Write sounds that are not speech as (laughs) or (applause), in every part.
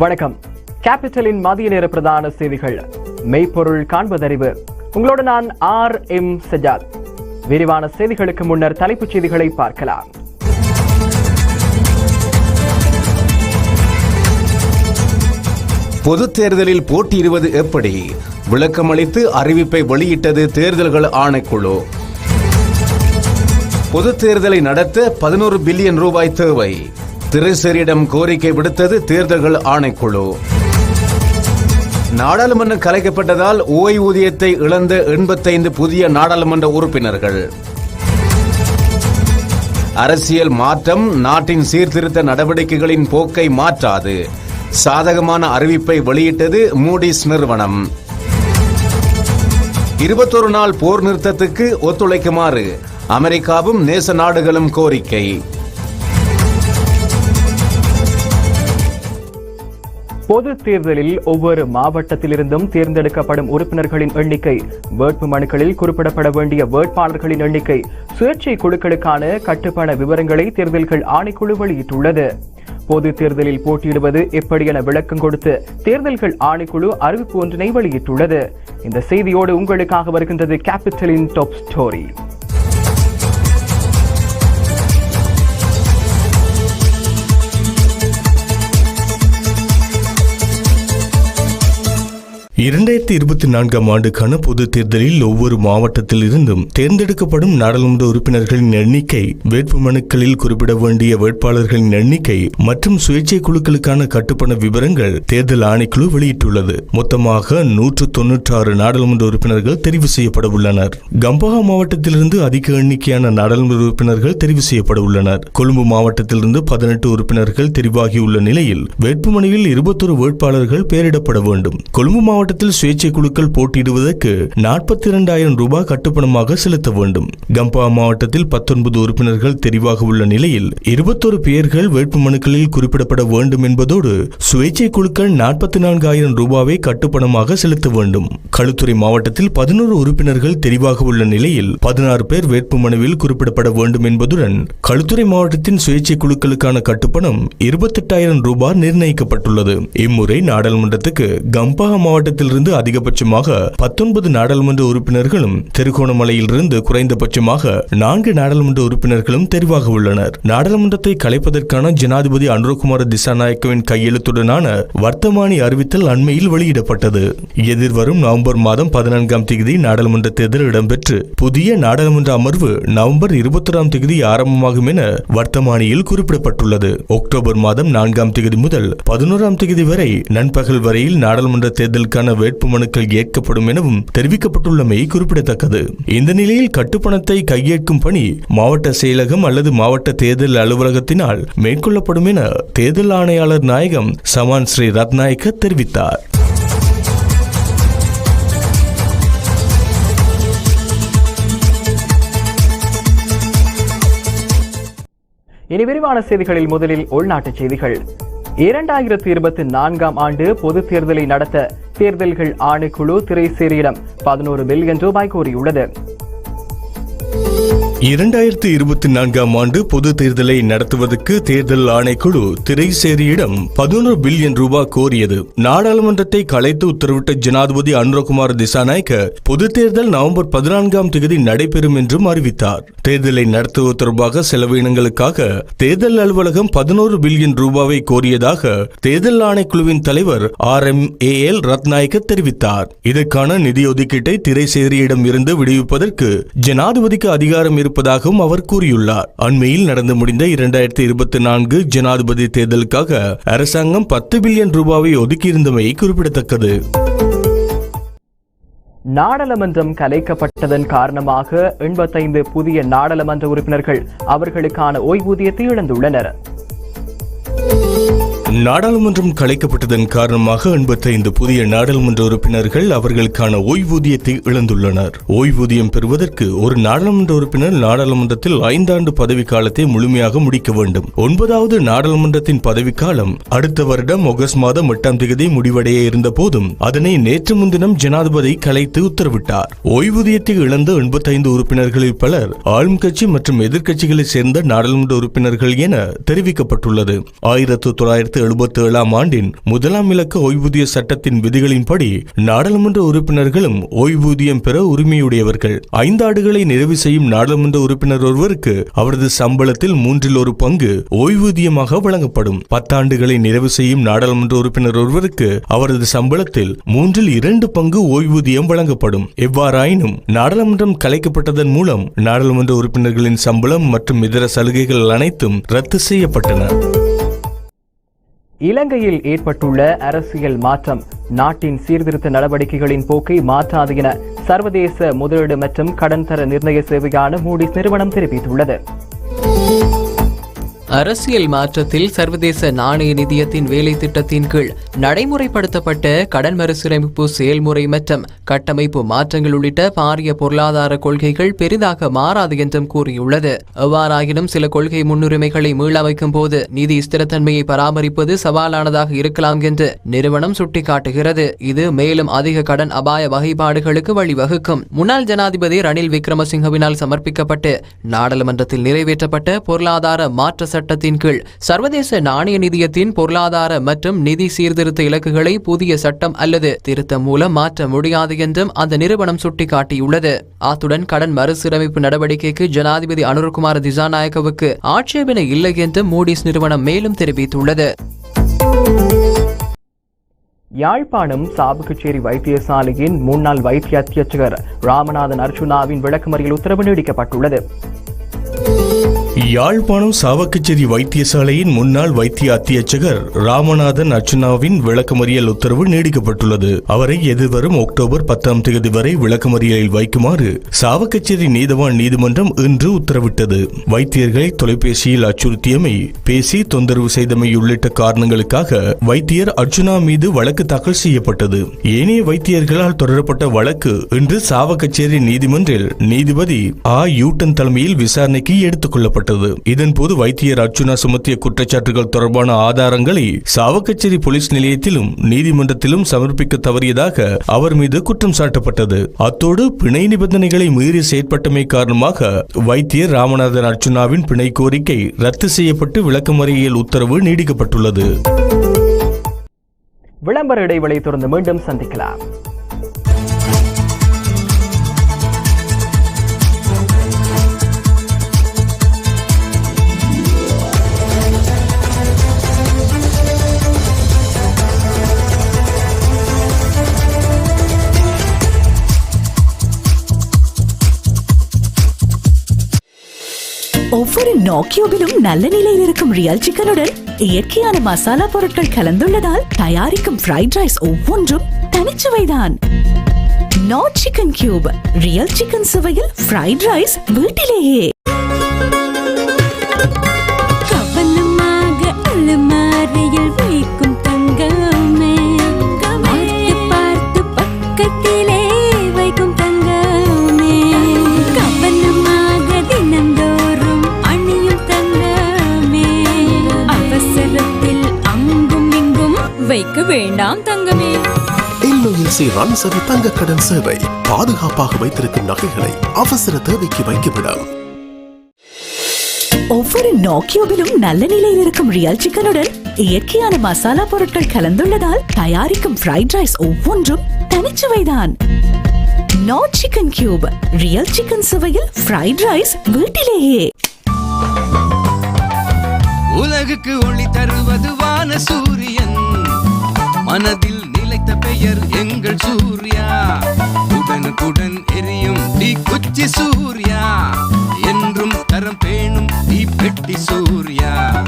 வணக்கம். கேபிட்டலின் மதிய நேர பிரதான செய்திகள். மெய்ப்பொருள் காண்பதறிவு. உங்களோடு நான் ஆர் எம் சஜாத். விரிவான செய்திகளுக்கு முன்னர் தலைப்புச் செய்திகளை பார்க்கலாம். பொதுத் தேர்தலில் போட்டியிடுவது எப்படி? விளக்கமளித்து அறிவிப்பை வெளியிட்டது தேர்தல்கள் ஆணைக்குழு. பொதுத் தேர்தலை நடத்த பதினோரு பில்லியன் ரூபாய் தேவை. திரைசேரியிடம் கோரிக்கை விடுத்தது தேர்தல்கள் ஆணைக்குழு. நாடாளுமன்றம் கலைக்கப்பட்டதால் ஓய்வூதியத்தை இழந்த எண்பத்தைந்து புதிய நாடாளுமன்ற உறுப்பினர்கள். அரசியல் மாற்றம் நாட்டின் சீர்திருத்த நடவடிக்கைகளின் போக்கை மாற்றாது. சாதகமான அறிவிப்பை வெளியிட்டது மூடிஸ் நிறுவனம். இருபத்தொரு நாள் போர் நிறுத்தத்துக்கு ஒத்துழைக்குமாறு அமெரிக்காவும் நேச நாடுகளும் கோரிக்கை. பொது தேர்தலில் ஒவ்வொரு மாவட்டத்திலிருந்தும் தேர்ந்தெடுக்கப்படும் உறுப்பினர்களின் எண்ணிக்கை வேட்பு மனுக்களில் குறிப்பிடப்பட வேண்டிய வேட்பாளர்களின் எண்ணிக்கை சுயேட்சை குழுக்களுக்கான கட்டுப்பாட விவரங்களை தேர்தல்கள் ஆணைக்குழு வெளியிட்டுள்ளது. பொது தேர்தலில் போட்டியிடுவது எப்படி என விளக்கம் கொடுத்து தேர்தல்கள் ஆணைக்குழு அறிவிப்பு ஒன்றினை வெளியிட்டுள்ளது. இந்த செய்தியோடு உங்களுக்காக வருகின்றது கேபிட்டலின் டாப் ஸ்டோரி இரண்டாயிரத்தி இருபத்தி நான்காம் ஆண்டுக்கான பொது தேர்தலில் ஒவ்வொரு மாவட்டத்தில் இருந்தும் தேர்ந்தெடுக்கப்படும் நாடாளுமன்ற உறுப்பினர்களின் எண்ணிக்கை வேட்புமனுக்களில் குறிப்பிட வேண்டிய வேட்பாளர்களின் எண்ணிக்கை மற்றும் சுயேட்சை குழுக்களுக்கான கட்டுப்பண விவரங்கள் தேர்தல் ஆணைக்குழு வெளியிட்டுள்ளது. மொத்தமாக நூற்று தொன்னூற்றி ஆறு நாடாளுமன்ற உறுப்பினர்கள் தெரிவு செய்யப்பட உள்ளனர். கம்பஹா மாவட்டத்திலிருந்து அதிக எண்ணிக்கையான நாடாளுமன்ற உறுப்பினர்கள் தெரிவு செய்யப்பட உள்ளனர். கொழும்பு மாவட்டத்திலிருந்து பதினெட்டு உறுப்பினர்கள் தெரிவாகியுள்ள நிலையில் வேட்புமனையில் இருபத்தொரு வேட்பாளர்கள் பெயரிடப்பட வேண்டும். கொழும்பு மாவட்ட மாவட்டத்தில் சுயேட்சை குழுக்கள் போட்டியிடுவதற்கு நாற்பத்தி இரண்டாயிரம் ரூபாய் கட்டுப்பணமாக செலுத்த வேண்டும். கம்பா மாவட்டத்தில் பத்தொன்பது உறுப்பினர்கள் தெரிவாக உள்ள நிலையில் இருபத்தொரு பெயர்கள் வேட்புமனுக்களில் குறிப்பிடப்பட வேண்டும் என்பதோடு சுயேட்சை குழுக்கள் நாற்பத்தி நான்காயிரம் ரூபாவை கட்டுப்பணமாக செலுத்த வேண்டும். களுத்துறை மாவட்டத்தில் பதினோரு உறுப்பினர்கள் தெரிவாக உள்ள நிலையில் பதினாறு பேர் வேட்புமனுவில் குறிப்பிடப்பட வேண்டும் என்பதுடன் களுத்துறை மாவட்டத்தின் சுயேட்சை குழுக்களுக்கான கட்டுப்பணம் இருபத்தெட்டாயிரம் ரூபாய் நிர்ணயிக்கப்பட்டுள்ளது. இம்முறை நாடாளுமன்றத்துக்கு கம்பஹா மாவட்டத்திலிருந்து அதிகபட்சமாக பத்தொன்பது நாடாளுமன்ற உறுப்பினர்களும் திருகோணமலையிலிருந்து குறைந்தபட்சமாக நான்கு நாடாளுமன்ற உறுப்பினர்களும் தெரிவாக உள்ளனர். நாடாளுமன்றத்தை கலைப்பதற்கான ஜனாதிபதி அனுரகுமார திசாநாயக்கவின் கையெழுத்துடனான வர்த்தமானி அறிவித்தல் அண்மையில் வெளியிடப்பட்டது. எதிர்வரும் நவம்பர் மாதம் பதினான்காம் தேதி நாடாளுமன்ற தேர்தல் இடம்பெற்று புதிய நாடாளுமன்ற அமர்வு நவம்பர் இருபத்தொராம் தேதி ஆரம்பமாகும் என வர்த்தமானியில் குறிப்பிடப்பட்டுள்ளது. அக்டோபர் மாதம் நான்காம் தேதி முதல் பதினோராம் தேதி வரை நண்பகல் வரையில் நாடாளுமன்ற தேர்தலுக்கான வேட்புமனுக்கள் ஏற்கப்படும் எனவும் தெரிவிக்கப்பட்டுள்ளமை குறிப்பிடத்தக்கது. இந்த நிலையில் கட்டுப்பணத்தை கையேற்கும் பணி மாவட்ட செயலகம் அல்லது மாவட்ட தேர்தல் அலுவலகத்தினால் மேற்கொள்ளப்படும் என தேர்தல் ஆணையாளர் நாயகம் சமான் ஸ்ரீ ரத்நாயக்க தெரிவித்தார். இனி விரிவான செய்திகளில் முதலில் உள்நாட்டுச் செய்திகள். இரண்டாயிரத்தி இருபத்தி நான்காம் ஆண்டு பொதுத் தேர்தலை நடத்த தேர்தல்கள் ஆணைக்குழு திரைசேரியிடம் பதினோரு பில்லியன் ரூபாய் கோரியுள்ளது. இரண்டாயிரத்தி இருபத்தி நான்காம் ஆண்டு பொது தேர்தலை நடத்துவதற்கு தேர்தல் ஆணைக்குழு திரைசேரியிடம் பதினொரு பில்லியன் ரூபாய் கோரியது. நாடாளுமன்றத்தை கலைத்து உத்தரவிட்ட ஜனாதிபதி அனுரகுமார் திசாநாயக்க பொது தேர்தல் நவம்பர் பதினான்காம் தேதி நடைபெறும் என்றும் அறிவித்தார். தேர்தலை நடத்துவது தொடர்பாக செலவினங்களுக்காக தேர்தல் அலுவலகம் பதினோரு பில்லியன் ரூபாவை கோரியதாக தேர்தல் ஆணைக்குழுவின் தலைவர் R M A L Rathnayake தெரிவித்தார். இதற்கான நிதி ஒதுக்கீட்டை திரைசேரியிடம் இருந்து விடுவிப்பதற்கு ஜனாதிபதிக்கு அதிகாரம் இருப்பதாகவும் அவர் கூறியுள்ளார். அண்மையில் நடந்து முடிந்த இரண்டாயிரத்தி இருபத்தி நான்கு ஜனாதிபதி தேர்தலுக்காக அரசாங்கம் பத்து பில்லியன் ரூபாவை ஒதுக்கியிருந்தமை குறிப்பிடத்தக்கது. நாடாளுமன்றம் கலைக்கப்பட்டதன் காரணமாக எண்பத்தைந்து புதிய நாடாளுமன்ற உறுப்பினர்கள் அவர்களுக்கான ஓய்வூதியத்தை இழந்துள்ளனர். நாடாளுமன்றம் கலைக்கப்பட்டதன் காரணமாக எண்பத்தைந்து புதிய நாடாளுமன்ற உறுப்பினர்கள் அவர்களுக்கான ஓய்வூதியத்தை இழந்துள்ளனர். ஓய்வூதியம் பெறுவதற்கு ஒரு நாடாளுமன்ற உறுப்பினர் நாடாளுமன்றத்தில் ஐந்தாண்டு பதவிக்காலத்தை முழுமையாக முடிக்க வேண்டும். ஒன்பதாவது நாடாளுமன்றத்தின் பதவிக்காலம் அடுத்த வருடம் ஆகஸ்ட் மாதம் எட்டாம் தேதி முடிவடைய இருந்த போதும் அதனை நேற்று முன்தினம் ஜனாதிபதி கலைத்து உத்தரவிட்டார். ஓய்வூதியத்தை இழந்த எண்பத்தைந்து உறுப்பினர்களில் பலர் ஆளும் கட்சி மற்றும் எதிர்க்கட்சிகளைச் சேர்ந்த நாடாளுமன்ற உறுப்பினர்கள் என தெரிவிக்கப்பட்டுள்ளது. ஆயிரத்து தொள்ளாயிரத்து எழுபத்தி ஏழாம் ஆண்டின் முதலாம் இலக்க ஓய்வூதிய சட்டத்தின் விதிகளின்படி நாடாளுமன்ற உறுப்பினர்களும் ஓய்வூதியம் பெற உரிமையுடையவர்கள். ஐந்தாண்டுகளை நிறைவு செய்யும் நாடாளுமன்ற உறுப்பினர் ஒருவருக்கு அவரது சம்பளத்தில் மூன்றில் ஒரு பங்கு ஓய்வூதியமாக வழங்கப்படும். பத்தாண்டுகளை நிறைவு செய்யும் நாடாளுமன்ற உறுப்பினர் ஒருவருக்கு அவரது சம்பளத்தில் மூன்றில் இரண்டு பங்கு ஓய்வூதியம் வழங்கப்படும். எவ்வாறாயினும் நாடாளுமன்றம் கலைக்கப்பட்டதன் மூலம் நாடாளுமன்ற உறுப்பினர்களின் சம்பளம் மற்றும் இதர சலுகைகள் அனைத்தும் ரத்து செய்யப்பட்டன. இலங்கையில் ஏற்பட்டுள்ள அரசியல் மாற்றம் நாட்டின் சீர்திருத்த நடவடிக்கைகளின் போக்கை மாற்றாது என சர்வதேச முதலீடு மற்றும் கடன் தர நிர்ணய சேவையான மூடிஸ் நிறுவனம் தெரிவித்துள்ளது. அரசியல் மாற்றத்தில் சர்வதேச நாணய நிதியத்தின் வேலை திட்டத்தின் கீழ் நடைமுறைப்படுத்தப்பட்ட கடன் மறுசீரமைப்பு செயல்முறை மற்றும் கட்டமைப்பு மாற்றங்கள் உள்ளிட்ட பாரிய பொருளாதார கொள்கைகள் பெரிதாக மாறாது என்றும் கூறியுள்ளது. எவ்வாறாயினும் சில கொள்கை முன்னுரிமைகளை மீளமைக்கும் போது நிதி ஸ்திரத்தன்மையை பராமரிப்பது சவாலானதாக இருக்கலாம் என்று நிறுவனம் சுட்டிக்காட்டுகிறது. இது மேலும் அதிக கடன் அபாய வகைப்பாடுகளுக்கு வழிவகுக்கும். முன்னாள் ஜனாதிபதி ரணில் விக்ரமசிங்கவினால் சமர்ப்பிக்கப்பட்டு நாடாளுமன்றத்தில் நிறைவேற்றப்பட்ட பொருளாதார மாற்ற சட்டத்தின் கீழ் சர்வதேச நாணய நிதியத்தின் பொருளாதார மற்றும் நிதி சீர்திருத்த இலக்குகளை புதிய சட்டம் அல்லது திருத்தம் மூலம் மாற்ற முடியாது என்றும் அந்த நிறுவனம் சுட்டிக்காட்டியுள்ளது. அத்துடன் கடன் மறுசீரமைப்பு நடவடிக்கைக்கு ஜனாதிபதி அனுர்குமார் திசாநாயக்கவுக்கு ஆட்சேபனை இல்லை என்றும் மூடிஸ் நிறுவனம் மேலும் தெரிவித்துள்ளது. யாழ்ப்பாணம் சாபுக்கச்சேரி வைத்தியசாலையின் முன்னாள் வைத்திய அத்தியட்சகர் ராமநாதன் அர்ஜுனாவின் விளக்குமறியல் உத்தரவு நீடிக்கப்பட்டுள்ளது. யாழ்ப்பாணம் சாவக்கச்சேரி வைத்தியசாலையின் முன்னாள் வைத்திய அத்தியட்சகர் ராமநாதன் அர்ச்சுனாவின் விளக்கமறியல் உத்தரவு நீடிக்கப்பட்டுள்ளது. அவரை எதிர்வரும் அக்டோபர் பத்தாம் தேதி வரை விளக்கமறியலில் வைக்குமாறு சாவக்கச்சேரி நீதவான் நீதிமன்றம் இன்று உத்தரவிட்டது. வைத்தியர்களை தொலைபேசியில் அச்சுறுத்தியமை பேசி தொந்தரவு செய்தமை உள்ளிட்ட காரணங்களுக்காக வைத்தியர் அர்ச்சுனா மீது வழக்கு தாக்கல் செய்யப்பட்டது. ஏனைய வைத்தியர்களால் தொடரப்பட்ட வழக்கு இன்று சாவக்கச்சேரி நீதிமன்றில் நீதிபதி ஆ. யூட்டன் தலைமையில் விசாரணைக்கு எடுத்துக் கொள்ளப்பட்டது. இதன்போது வைத்தியர் அர்ஜுனா சுமத்திய குற்றச்சாட்டுகள் தொடர்பான ஆதாரங்களை சாவக்கச்சேரி போலீஸ் நிலையத்திலும் நீதிமன்றத்திலும் சமர்ப்பிக்க தவறியதாக அவர் மீது குற்றம் சாட்டப்பட்டது. அத்தோடு பிணை நிபந்தனைகளை மீறி செயற்பட்டமை காரணமாக வைத்தியர் ராமநாதன் அர்ஜுனாவின் பிணை கோரிக்கை ரத்து செய்யப்பட்டு விளக்கமறியல் உத்தரவு நீடிக்கப்பட்டுள்ளது. விளம்பர இடைவெளி தொடர்ந்து மீண்டும் சந்திக்கலாம். ஒரு நோக்கியோவிலும் நல்ல நிலையில் இருக்கும் ரியல் சிக்கனுடன் இயற்கையான மசாலா பொருட்கள் கலந்துள்ளதால் தயாரிக்கும் ஃப்ரைட் ரைஸ் ஒவ்வொன்றும் தனிச்சுவைதான். No chicken cube real chicken சுவையில் ஃப்ரைட் ரைஸ் வீட்டிலேயே. எல்ஓஎல்சி ரன் சரி தங்க கடன் சேவை. பாதுகாப்பாக வைத்திருக்கும் நகைகளை அவசர தேவைக்கு வைக்குமிடம் ஒவ்வொரு நோக்கியோவிலும் நல்ல நிலையில் இருக்கும் ரியல் சிக்கனுடன் இயற்கையான மசாலா பொருட்கள் கலந்துள்ளதால் தயாரிக்கும் ஃப்ரைட் ரைஸ் ஒவ்வொன்றும் தனிச்சுவைதான். No chicken cube real chicken சுவையில் ஃப்ரைட் ரைஸ் வீட்டிலேயே. உலகுக்கு ஒளி தருவது தீ குச்சி சூர்யா. என்றும் தரம் பேணும் தீ பெட்டி சூர்யா.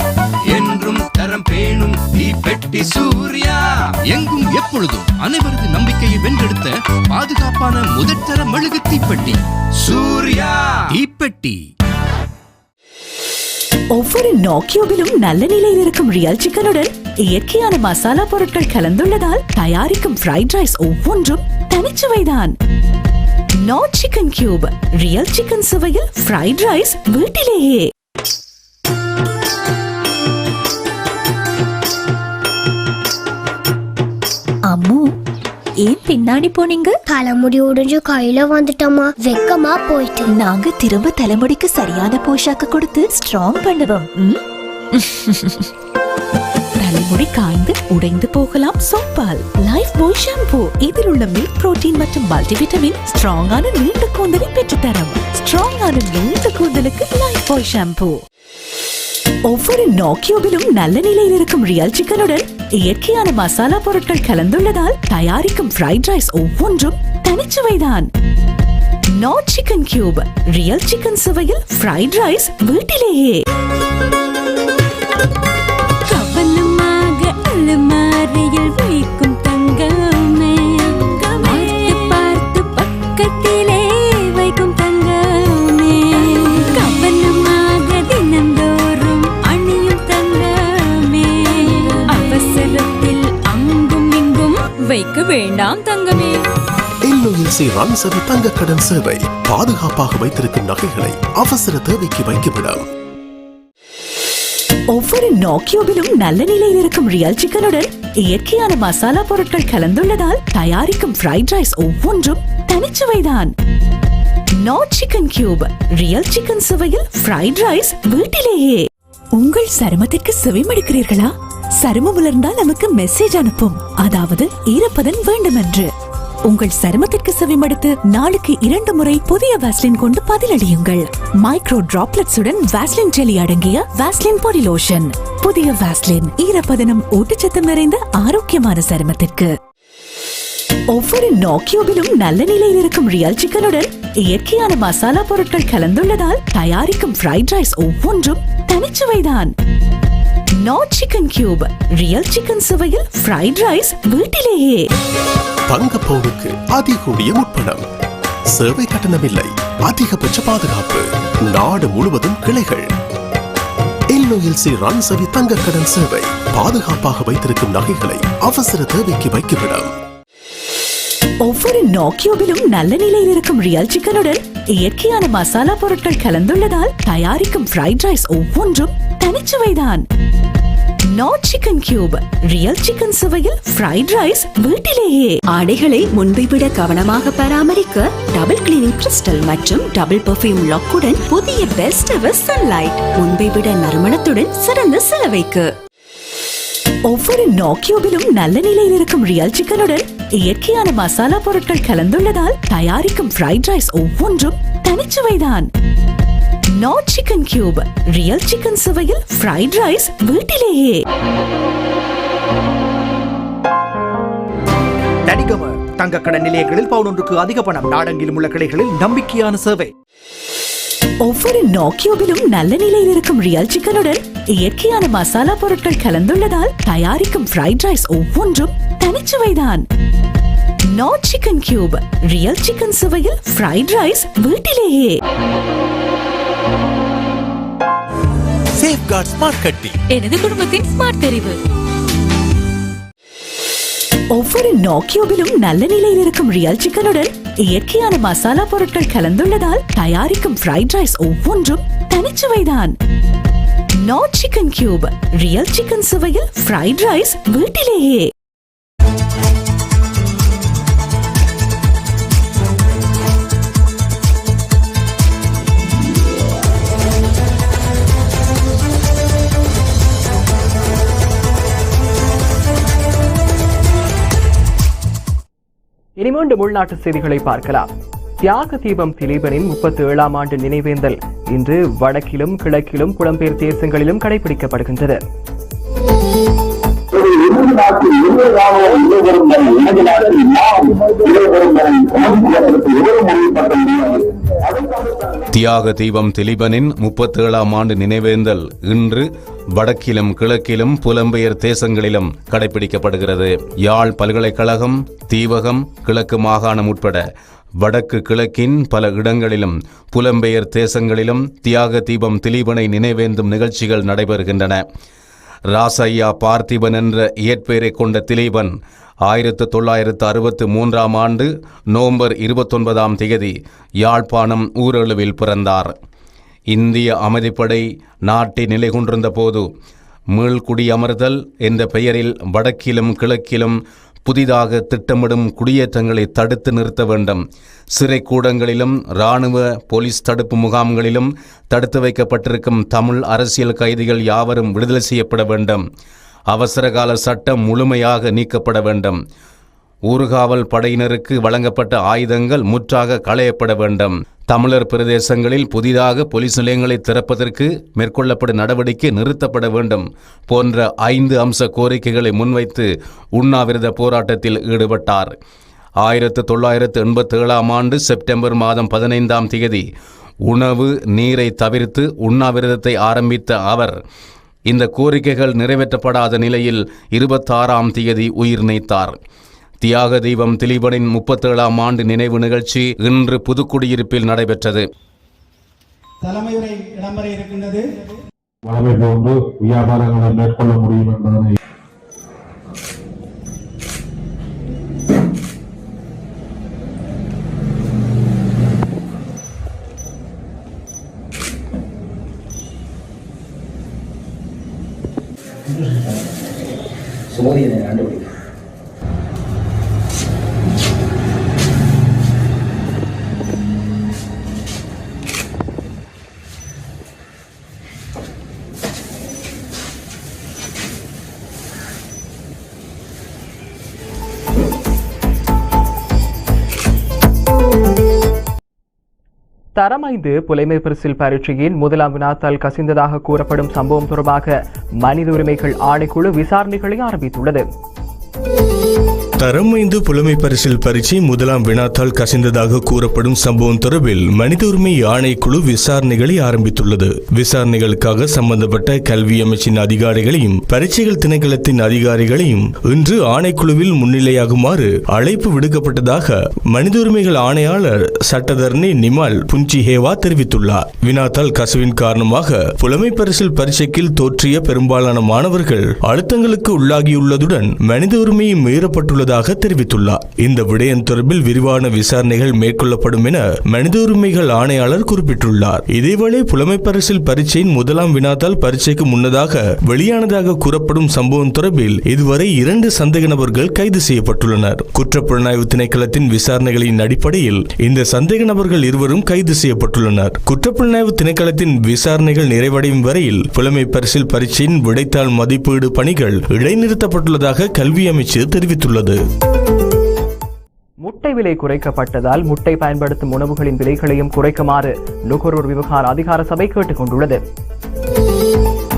என்றும் தரம் பேணும் தீ பெட்டி சூர்யா. எங்கும் எப்பொழுதும் அனைவரது நம்பிக்கையை வென்றெடுத்த பாதுகாப்பான முதற்தர மெழுகு தீப்பெட்டி சூர்யா. தீப்பெட்டி. ஒவ்வொரு நோக்கியோவிலும் நல்ல நிலையில் இருக்கும் ரியல் சிக்கனுடன் இயற்கையான மசாலா பொருட்கள் கலந்துள்ளதால் தயாரிக்கும் ஃப்ரைட் ரைஸ் ஒவ்வொன்றும் தனிச்சுவைதான். No chicken cube real chicken சுவையில் ஃப்ரைட் ரைஸ் வீட்டிலேயே. அம்மு ஏன் பின்னாடி போனீங்க? தலைமுடி உடைஞ்சு கையில வந்துட்டோமா வெக்கமா போயிட்டு. நாங்க திரும்ப தலைமுடிக்கு சரியான போஷாக்கு கொடுத்து ஸ்ட்ராங் பண்ணுவோம். (laughs) முடி காய்ந்து உடைந்து போகலாம். சோப்பால் லைஃப் பாய் ஷாம்பூ. இதில் உள்ள மில்க் புரோட்டீன் மற்றும் மல்டிவிட்டமின் ஸ்ட்ராங்கான நீண்ட கூந்தலை பெற்றுத்தரும். ஸ்ட்ராங்கான நீண்ட கூந்தலுக்கு லைஃப் பாய் ஷாம்பூ. ஒவ்வொரு நோக்கியோவிலும் நல்ல நிலையில் இருக்கும் ரியல் சிக்கனுடன் இயற்கையான மசாலா பொருட்கள் கலந்துள்ளதால் தயாரிக்கும் ஃப்ரைட் ரைஸ் ஒவ்வொன்றும் தனிச்சுவைதான். No chicken cube real chicken சுவையில் ஃப்ரைட் ரைஸ் வீட்டிலேயே. அலமாரியில் வைக்கும் தங்கமே. பார்த்து பார்த்து பக்கத்திலே வைக்கும் தங்கமே. கவனமாக தினந்தோறும் அணியும் தங்கமே. அவசரத்தில் அங்கும் இங்கும் வைக்க வேண்டாம் தங்கமே. எல்ஓஎல்சி ரன் சரி தங்க கடன் சேவை பாதுகாப்பாக வைத்திருக்கும் நகைகளை அவசர தேவைக்கு வைக்கப்படும் ஒவ்வொரு நோக்கியோவிலும் நல்ல நிலையில் இருக்கும் ரியல் சிக்கனுடன் இயற்கையான மசாலா பொருட்கள் கலந்துள்ளதால் தயாரிக்கும் ஃப்ரைட் ரைஸ் ஒவ்வொன்றும் தனிச்சுவைதான். Not chicken cube real chicken சுவையில் ஃப்ரைட் ரைஸ் வீட்டிலேயே. உங்கள் சருமத்திற்கு சுவைமடுக்கிறீர்களா சருமம் உலர்ந்தால் நமக்கு மெசேஜ் அனுப்பும். அதாவது ஈரப்பதன் வேண்டும் என்று உங்கள் சருமத்திற்கு செவிமடுத்து நாளுக்கு இரண்டு முறை புதிய வேஸ்லின் கொண்டு பதிலளியுங்கள். மைக்ரோ டிராப்லெட்ஸுடன் வேஸ்லின் ஜெலி அடங்கிய வேஸ்லின் பொடி லோஷன் புதிய வேஸ்லின் ஈரப்பதனம் ஊட்டச்சத்து நிறைந்த ஆரோக்கியமான சருமத்திற்கு. ஒவ்வொரு நோக்கியோவிலும் நல்ல நிலையில் இருக்கும் ரியல் சிக்கனுடன் இயற்கையான மசாலா பொருட்கள் கலந்துள்ளதால் தயாரிக்கும் ஃப்ரைட் ரைஸ் ஒவ்வொன்றும் தனிச்சுவைதான். No chicken cube real chicken சுவையில் ஃப்ரைட் ரைஸ் வீட்டிலேயே. தங்க பவுனுக்கு அதிகூடிய முற்பணம். சேவை கட்டணமில்லை அதிகபட்ச பாதுகாப்பு நாடு முழுவதும் கிளைகள். எல்ஓஎல்சி ரன்சவி தங்க கடன் சேவை பாதுகாப்பாக வைத்திருக்கும் நகைகளை அவசர தேவைக்கு வைக்கப்படும் ஒவ்வொரு நோக்கியோவிலும் நல்ல நிலையில் இருக்கும் ரியல் சிக்கனுடன் இயற்கையான மசாலா பொருட்கள் கலந்துள்ளதால் தயாரிக்கும் ஃப்ரைட் ரைஸ் ஒவ்வொன்றும் தனிச்சுவைதான். Not chicken cube real chicken சுவையில் ஃப்ரைட் ரைஸ் வீட்டிலேயே. ஆடைகளை முன்பை விட கவனமாக பராமரிக்க டபுள் கிளீனிங் கிறிஸ்டல் மற்றும் டபுள் பர்ஃபியூம் லாக்குடன் புதிய பெஸ்ட் அவர் சன்லைட் முன்பை விட நறுமணத்துடன் சிறந்த செலவைக்கு. ஒவ்வொரு நோக்கியோவிலும் நல்ல நிலையில் இருக்கும் ரியல் சிக்கனுடன் இயற்கையான மசாலா பொருட்கள் கலந்துள்ளதால் தயாரிக்கும் ஃப்ரைட் ரைஸ் ஒவ்வொன்றும் தனிச்சுவைதான். No chicken cube real chicken சுவையில் ஃப்ரைட் ரைஸ் வீட்டிலேயே. தனிகம தங்க கடன் நிலையங்களில் பவுனொன்றுக்கு அதிக பணம். நாடெங்கிலும் உள்ள கிளைகளில் நம்பிக்கையான சேவை. ஒவ்வொரு நோக்கியோவிலும் நல்ல நிலையில் இருக்கும் ரியல் சிக்கனுடன் இயற்கையான மசாலா பொருட்கள் கலந்துள்ளதால் தயாரிக்கும் ஃப்ரைட் ரைஸ் ஒவ்வொன்றும் தனிச்சுவைதான். No chicken cube real chicken சுவையில் ஃப்ரைட் ரைஸ் வீட்டிலேயே. சேஃப்கார்ட் ஸ்மார்ட் கட்டி எனது குடும்பத்தின் ஸ்மார்ட் தெரிவு. ஒவ்வொரு நோக்கியோவிலும் நல்ல நிலையில் இருக்கும் ரியல் சிக்கனுடன் இயற்கையான மசாலா பொருட்கள் கலந்துள்ளதால் தயாரிக்கும் ஃப்ரைட் ரைஸ் ஒவ்வொன்றும் தனிச்சுவைதான். No chicken cube real chicken சுவையில் ஃப்ரைட் ரைஸ் வீட்டிலேயே. இனி மீண்டும் உள்நாட்டு செய்திகளை பார்க்கலாம். தியாக தீபம் திலீபனின் முப்பத்தி ஏழாம் ஆண்டு நினைவேந்தல் இன்று வடக்கிலும் கிழக்கிலும் புலம்பெயர் தேசங்களிலும் கடைபிடிக்கப்படுகின்றது. தியாக தீபம் திலீபனின் முப்பத்தேழாம் ஆண்டு நினைவேந்தல் இன்று வடக்கிலும் கிழக்கிலும் புலம்பெயர் தேசங்களிலும் கடைபிடிக்கப்படுகிறது. யாழ் பல்கலைக்கழகம் தீவகம் கிழக்கு மாகாணம் உட்பட வடக்கு கிழக்கின் பல இடங்களிலும் புலம்பெயர் தேசங்களிலும் தியாக தீபம் திலீபனை நினைவேந்தும் நிகழ்ச்சிகள் நடைபெறுகின்றன. ராசையா பார்த்திபன் என்ற இயற்பெயரை கொண்ட திலீபன் ஆயிரத்து தொள்ளாயிரத்து அறுபத்து மூன்றாம் ஆண்டு நவம்பர் இருபத்தொன்பதாம் திகதி யாழ்ப்பாணம் ஊரழுவில் பிறந்தார். இந்திய அமைதிப்படை நாட்டை நிலை கொண்டிருந்த போது மீள்குடியமர்தல் என்ற பெயரில் வடக்கிலும் கிழக்கிலும் புதிதாக திட்டமிடும் குடியேற்றங்களை தடுத்து நிறுத்த வேண்டும். சிறை கூடங்களிலும் இராணுவ போலீஸ் தடுப்பு முகாம்களிலும் தடுத்து வைக்கப்பட்டிருக்கும் தமிழ் அரசியல் கைதிகள் யாவரும் விடுதலை செய்யப்பட வேண்டும். அவசரகால சட்டம் முழுமையாக நீக்கப்பட வேண்டும். ஊர்காவல் படையினருக்கு வழங்கப்பட்ட ஆயுதங்கள் முற்றாக களையப்பட வேண்டும். தமிழர் பிரதேசங்களில் புதிதாக போலீஸ் நிலையங்களை திறப்பதற்கு மேற்கொள்ளப்படும் நடவடிக்கை நிறுத்தப்பட வேண்டும் போன்ற ஐந்து அம்ச கோரிக்கைகளை முன்வைத்து உண்ணாவிரத போராட்டத்தில் ஈடுபட்டார். ஆயிரத்து தொள்ளாயிரத்து எண்பத்தி ஏழாம் ஆண்டு செப்டம்பர் மாதம் பதினைந்தாம் தேதி உணவு நீரை தவிர்த்து உண்ணாவிரதத்தை ஆரம்பித்த அவர் இந்த கோரிக்கைகள் நிறைவேற்றப்படாத நிலையில் இருபத்தாறாம் தேதி உயிர் நீத்தார். தியாக தீபம் திலீபனின் முப்பத்தேழாம் ஆண்டு நினைவு நிகழ்ச்சி இன்று புதுக்குடியிருப்பில் நடைபெற்றது. தலைமையுரை இடம்பெற இருக்கின்றது. வளமை போன்று வியாபாரங்களை மேற்கொள்ள முடியும் என்பதனை தரமைந்து புலைமை பரிசில் பரீட்சையின் முதலாம் வினாத்தால் கசிந்ததாக கூறப்படும் சம்பவம் தொடர்பாக மனித உரிமைகள் ஆணைக்குழு விசாரணைகளை ஆரம்பித்துள்ளது. தரம் ஐந்து புலமை பரிசில் பரீட்சை முதலாம் வினாத்தால் கசிந்ததாக கூறப்படும் சம்பவம் தொடர்பில் மனித உரிமை ஆணைக்குழு விசாரணைகளை ஆரம்பித்துள்ளது. விசாரணைகளுக்காக சம்பந்தப்பட்ட கல்வி அமைச்சின் அதிகாரிகளையும் பரீட்சைகள் திணைக்களத்தின் அதிகாரிகளையும் இன்று ஆணைக்குழுவில் முன்னிலையாகுமாறு அழைப்பு விடுக்கப்பட்டதாக மனித உரிமைகள் ஆணையாளர் சட்டத்தரணி நிமால் புஞ்சிஹேவா தெரிவித்துள்ளார். வினாத்தால் கசிவின் காரணமாக புலமை பரிசில் பரீட்சைக்கில் தோற்றிய பெரும்பாலான மாணவர்கள் அழுத்தங்களுக்கு உள்ளாகியுள்ளதுடன் மனித உரிமை வருவதாக தெரிவித்துள்ளார். இந்த விடயம் தொடர்பில் விரிவான விசாரணைகள் மேற்கொள்ளப்படும் என மனித உரிமைகள் ஆணையாளர் குறிப்பிட்டுள்ளார். இதேவேளை புலமை பரீட்சையின் முதலாம் வினாத்தால் பரீட்சைக்கு முன்னதாக வெளியானதாக கூறப்படும் சம்பவம் தொடர்பில் இதுவரை இரண்டு சந்தேக நபர்கள் கைது செய்யப்பட்டுள்ளனர். குற்றப்புலனாய்வு திணைக்களத்தின் விசாரணைகளின் அடிப்படையில் இந்த சந்தேக நபர்கள் இருவரும் கைது செய்யப்பட்டுள்ளனர். குற்றப்புலனாய்வு திணைக்களத்தின் விசாரணைகள் நிறைவடையும் வரையில் புலமை பரிசில் பரீட்சையின் விடைத்தாள் மதிப்பீடு பணிகள் இடைநிறுத்தப்பட்டுள்ளதாக கல்வி அமைச்சு தெரிவித்துள்ளது. முட்டை விலை குறைக்கப்பட்டதால் முட்டை பயன்படுத்தும் உணவுகளின் விலைகளையும் குறைக்குமாறு நுகர்வோர் விவகார அதிகார சபை கேட்டுக் கொண்டுள்ளது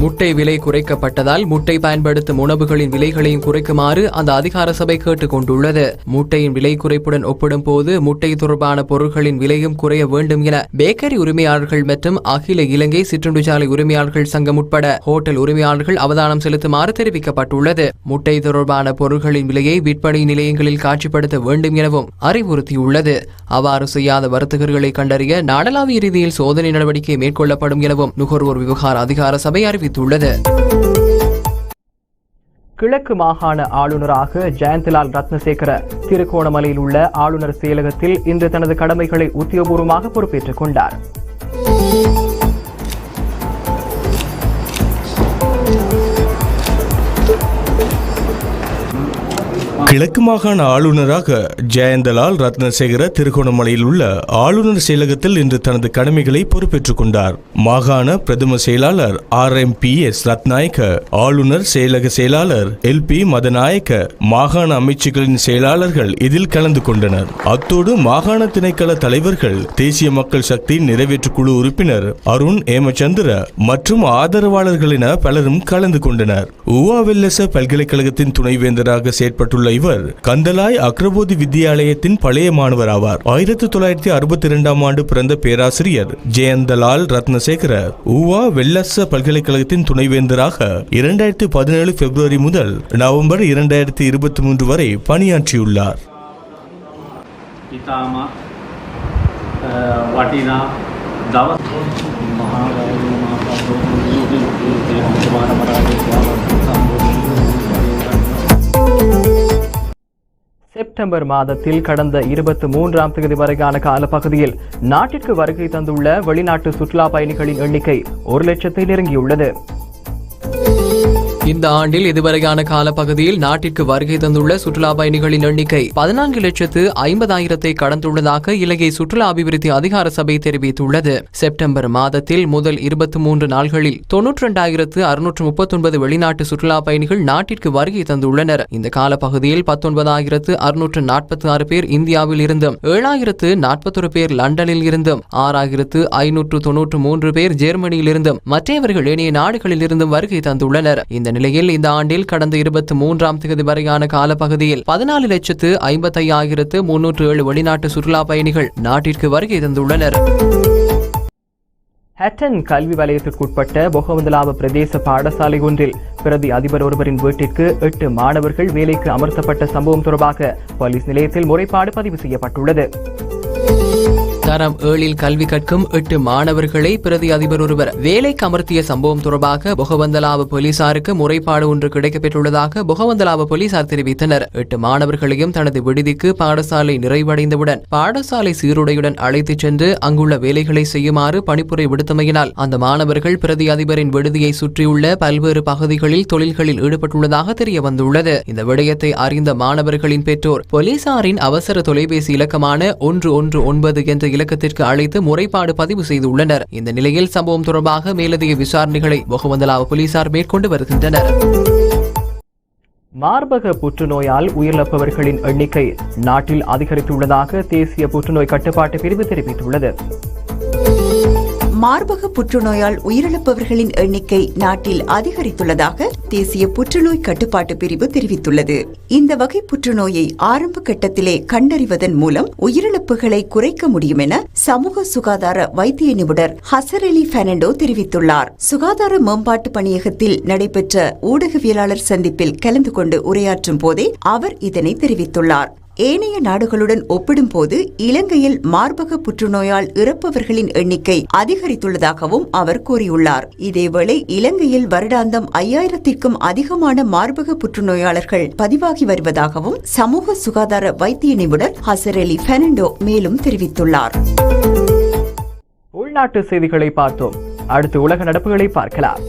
முட்டை விலை குறைக்கப்பட்டதால் முட்டை பயன்படுத்தும் உணவுகளின் விலைகளையும் குறைக்குமாறு அந்த அதிகார சபை கேட்டுக் கொண்டுள்ளது. முட்டையின் விலை குறைப்புடன் ஒப்பிடும் போது முட்டை தொடர்பான பொருட்களின் விலையும் குறைய வேண்டும் என பேக்கரி உரிமையாளர்கள் மற்றும் அகில இலங்கை சிற்றுண்டிச்சாலை உரிமையாளர்கள் சங்கம் உட்பட ஹோட்டல் உரிமையாளர்கள் அவதானம் செலுத்துமாறு தெரிவிக்கப்பட்டுள்ளது. முட்டை தொடர்பான பொருட்களின் விலையை விற்பனை நிலையங்களில் காட்சிப்படுத்த வேண்டும் எனவும் அறிவுறுத்தியுள்ளது. அவ்வாறு செய்யாத வர்த்தகர்களை கண்டறிய நாடளாவிய ரீதியில் சோதனை நடவடிக்கை மேற்கொள்ளப்படும் எனவும் நுகர்வோர் விவகார அதிகார சபை அறிவித்துள்ளது. கிழக்கு மாகாண ஆளுநராக ஜெயந்திலால் ரத்னசேகர திருகோணமலையில் உள்ள ஆளுநர் செயலகத்தில் இன்று தனது கடமைகளை உத்தியோகபூர்வமாக பொறுப்பேற்றுக் கொண்டார். கிழக்கு மாகாண ஆளுநராக ஜெயந்தலால் ரத்னசேகர திருகோணமலையில் உள்ள ஆளுநர் செயலகத்தில் இன்று தனது கடமைகளை பொறுப்பேற்றுக் கொண்டார். மாகாண பிரதம செயலாளர் R. M. P. S. Rathnayake ஆளுநர் செயலக செயலாளர் எல். பி. மதநாயக்க மாகாண அமைச்சுகளின் செயலாளர்கள் இதில் கலந்து கொண்டனர். அத்தோடு மாகாண திணைக்கள தலைவர்கள் தேசிய மக்கள் சக்தி நிறைவேற்று குழு உறுப்பினர் அருண் ஏமச்சந்திர மற்றும் ஆதரவாளர்கள் என பலரும் கலந்து கொண்டனர். உவா வெல்லச பல்கலைக்கழகத்தின் துணைவேந்தராக செயற்பட்டுள்ள இவர் கந்தலாய் அக்ரபோதி வித்யாலயத்தின் பழைய மாணவர் ஆவார். ஆயிரத்தி தொள்ளாயிரத்தி அறுபத்தி இரண்டாம் ஆண்டு பிறந்த பேராசிரியர் ஜெயந்தலால் ரத்னசேகர உவா வெள்ளச பல்கலைக்கழகத்தின் துணைவேந்தராக இரண்டாயிரத்தி பதினேழு பிப்ரவரி முதல் நவம்பர் இரண்டாயிரத்தி இருபத்தி மூன்று வரை பணியாற்றியுள்ளார். வட்டினா தவ செப்டம்பர் மாதத்தில் கடந்த இருபத்தி மூன்றாம் தேதி வரைக்கான காலப்பகுதியில் நாட்டிற்கு வருகை தந்துள்ள வெளிநாட்டு சுற்றுலா பயணிகளின் எண்ணிக்கை ஒரு லட்சத்தை நெருங்கியுள்ளது. இந்த ஆண்டில் இதுவரையான காலப்பகுதியில் நாட்டிற்கு வருகை தந்துள்ள சுற்றுலா பயணிகளின் எண்ணிக்கை பதினான்கு லட்சத்து ஐம்பதாயிரத்தை கடந்துள்ளதாக இலங்கை சுற்றுலா அபிவிருத்தி அதிகார சபை தெரிவித்துள்ளது. செப்டம்பர் மாதத்தில் முதல் இருபத்தி மூன்று நாள்களில் தொன்னூற்றி இரண்டாயிரத்து அறுநூற்று முப்பத்தொன்பது வெளிநாட்டு சுற்றுலா பயணிகள் நாட்டிற்கு வருகை தந்துள்ளனர். இந்த காலப்பகுதியில் பத்தொன்பதாயிரத்து அறுநூற்று நாற்பத்தி ஆறு பேர் இந்தியாவில் இருந்தும் ஏழாயிரத்து நாற்பத்தொரு பேர் லண்டனில் இருந்தும் ஆறாயிரத்து ஐநூற்று தொன்னூற்று மூன்று பேர் ஜெர்மனியில் இருந்தும் மற்றவர்கள் ஏனைய நாடுகளில் இருந்தும் வருகை தந்துள்ளனர். இந்த நிலையில் இந்த ஆண்டில் கடந்த இருபத்தி மூன்றாம் தேதி வரையான காலப்பகுதியில் பதினாலு லட்சத்து ஐம்பத்தையாயிரத்து முன்னூற்று ஏழு வெளிநாட்டு சுற்றுலா பயணிகள் நாட்டிற்கு வருகை தந்துள்ளனர். ஹட்டன் கல்வி வலயத்திற்குட்பட்ட பொகவந்தலாவ பிரதேச பாடசாலை ஒன்றில் பிரதி அதிபர் ஒருவரின் வீட்டிற்கு எட்டு மாணவர்கள் வேலைக்கு அமர்த்தப்பட்ட சம்பவம் தொடர்பாக போலீஸ் நிலையத்தில் முறைப்பாடு பதிவு செய்யப்பட்டுள்ளது. தரம் ஏழில் கல்வி கற்கும் எட்டு மாணவர்களை பிரதி அதிபர் ஒருவர். வேலைக்கு அமர்த்திய சம்பவம் தொடர்பாக பொகவந்தலாவ போலீசாருக்கு முறைப்பாடு ஒன்று கிடைக்கப்பெற்றுள்ளதாக பொகவந்தலாவ போலீசார் தெரிவித்தனர். எட்டு மாணவர்களையும் தனது விடுதிக்கு பாடசாலை நிறைவடைந்தவுடன் பாடசாலை சீருடையுடன் அழைத்துச் சென்று அங்குள்ள வேலைகளை செய்யுமாறு பணிப்புரை விடுத்தமையினால் அந்த மாணவர்கள் பிரதி அதிபரின் விடுதியை சுற்றியுள்ள பல்வேறு பகுதிகளில் தொழில்களில் ஈடுபட்டுள்ளதாக தெரிய வந்துள்ளது இந்த விடயத்தை அறிந்த மாணவர்களின் பெற்றோர் போலீசாரின் அவசர தொலைபேசி இலக்கமான ஒன்று ஒன்று ஒன்பது என்ற இலக்கத்திற்கு அழைத்து முறைப்பாடு பதிவு செய்துள்ளனர். இந்த நிலையில் சம்பவம் தொடர்பாக மேலதிக விசாரணைகளை முகமந்தலாவ போலீசார் மேற்கொண்டு வருகின்றனர். மார்பக புற்றுநோயால் உயிரிழப்பவர்களின் எண்ணிக்கை நாட்டில் அதிகரித்துள்ளதாக தேசிய புற்றுநோய் கட்டுப்பாட்டு பிரிவு தெரிவித்துள்ளது. மார்பக புற்றுநோயால் உயிரிழப்பவர்களின் எண்ணிக்கை நாட்டில் அதிகரித்துள்ளதாக தேசிய புற்றுநோய் கட்டுப்பாட்டு பிரிவு தெரிவித்துள்ளது. இந்த வகை புற்றுநோயை ஆரம்ப கட்டத்திலே கண்டறிவதன் மூலம் உயிரிழப்புகளை குறைக்க முடியும் என சமூக சுகாதார வைத்திய நிபுணர் ஹசரலி பெர்னாண்டோ தெரிவித்துள்ளார். சுகாதார மேம்பாட்டு பணியகத்தில் நடைபெற்ற ஊடகவியலாளர் சந்திப்பில் கலந்து கொண்டு உரையாற்றும் போதே அவர் இதனை தெரிவித்துள்ளார். ஏனைய நாடுகளுடன் ஒப்பிடும்போது இலங்கையில் மார்பக புற்றுநோயால் இறப்பவர்களின் எண்ணிக்கை அதிகரித்துள்ளதாகவும் அவர் கூறியுள்ளார். இதேவேளை இலங்கையில் வருடாந்தம் ஐயாயிரத்திற்கும் அதிகமான மார்பக புற்றுநோயாளர்கள் பதிவாகி வருவதாகவும் சமூக சுகாதார வைத்திய நிபுணர் ஹசரலி பெர்னாண்டோ மேலும் தெரிவித்துள்ளார். உள்நாட்டு செய்திகளை பார்த்தோம். அடுத்து உலக நடப்புகளை பார்க்கலாம்.